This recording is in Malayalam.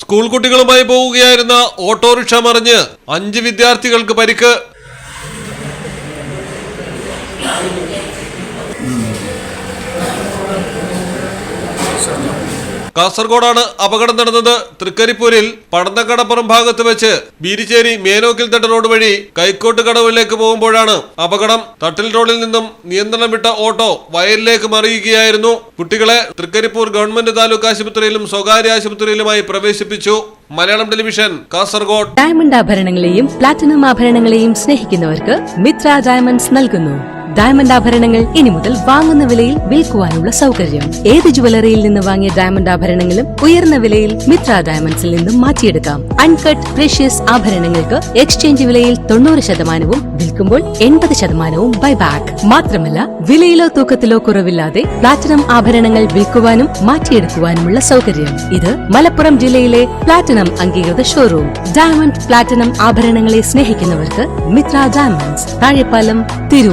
സ്കൂൾ കുട്ടികളുമായി പോവുകയായിരുന്ന ഓട്ടോറിക്ഷ മറിഞ്ഞ് അഞ്ച് വിദ്യാർത്ഥികൾക്ക് പരിക്ക്. കാസർഗോഡാണ് അപകടം നടന്നത്. തൃക്കരിപ്പൂരിൽ പടന്നക്കടപ്പുറം ഭാഗത്ത് വെച്ച് ബീരിച്ചേരി മേനോക്കിൽ തട്ട് റോഡ് വഴി കൈക്കോട്ട് കടവിലേക്ക് പോകുമ്പോഴാണ് അപകടം. തട്ടിൽ റോഡിൽ നിന്നും നിയന്ത്രണം വിട്ട ഓട്ടോ വയലിലേക്ക് മറിയുകയായിരുന്നു. കുട്ടികളെ തൃക്കരിപ്പൂർ ഗവൺമെന്റ് താലൂക്ക് ആശുപത്രിയിലും സ്വകാര്യ ആശുപത്രിയിലുമായി പ്രവേശിപ്പിച്ചു. മലയാളം ടെലിവിഷൻ കാസർഗോഡ്. ഡയമണ്ട് ആഭരണങ്ങളെയും പ്ലാറ്റിനം ആഭരണങ്ങളെയും സ്നേഹിക്കുന്നവർക്ക് മിത്ര ഡയമണ്ട്സ് നൽകുന്നു. ഡയമണ്ട് ആഭരണങ്ങൾ ഇനി മുതൽ വാങ്ങുന്ന വിലയിൽ വിൽക്കുവാനുള്ള സൗകര്യം. ഏത് ജുവലറിയിൽ നിന്ന് വാങ്ങിയ ഡയമണ്ട് ആഭരണങ്ങളും ഉയർന്ന വിലയിൽ മിത്ര ഡയമണ്ട്സിൽ നിന്നും മാറ്റിയെടുക്കാം. അൺകട്ട് പ്രഷ്യസ് ആഭരണങ്ങൾക്ക് എക്സ്ചേഞ്ച് വിലയിൽ തൊണ്ണൂറ് ശതമാനവും വിൽക്കുമ്പോൾ എൺപത് ശതമാനവും ബൈബാക്ക് മാത്രമല്ല വിലയിലോ തൂക്കത്തിലോ കുറവില്ലാതെ പ്ലാറ്റിനം ആഭരണങ്ങൾ വിൽക്കുവാനും മാറ്റിയെടുക്കുവാനുമുള്ള സൗകര്യം. ഇത് മലപ്പുറം ജില്ലയിലെ പ്ലാറ്റിനം അംഗീകൃത ഷോറൂം ഡയമണ്ട് പ്ലാറ്റിനം ആഭരണങ്ങളെ സ്നേഹിക്കുന്നവർക്ക് മിത്ര ഡയമണ്ട്സ് താഴെപ്പാലം തിരൂർ.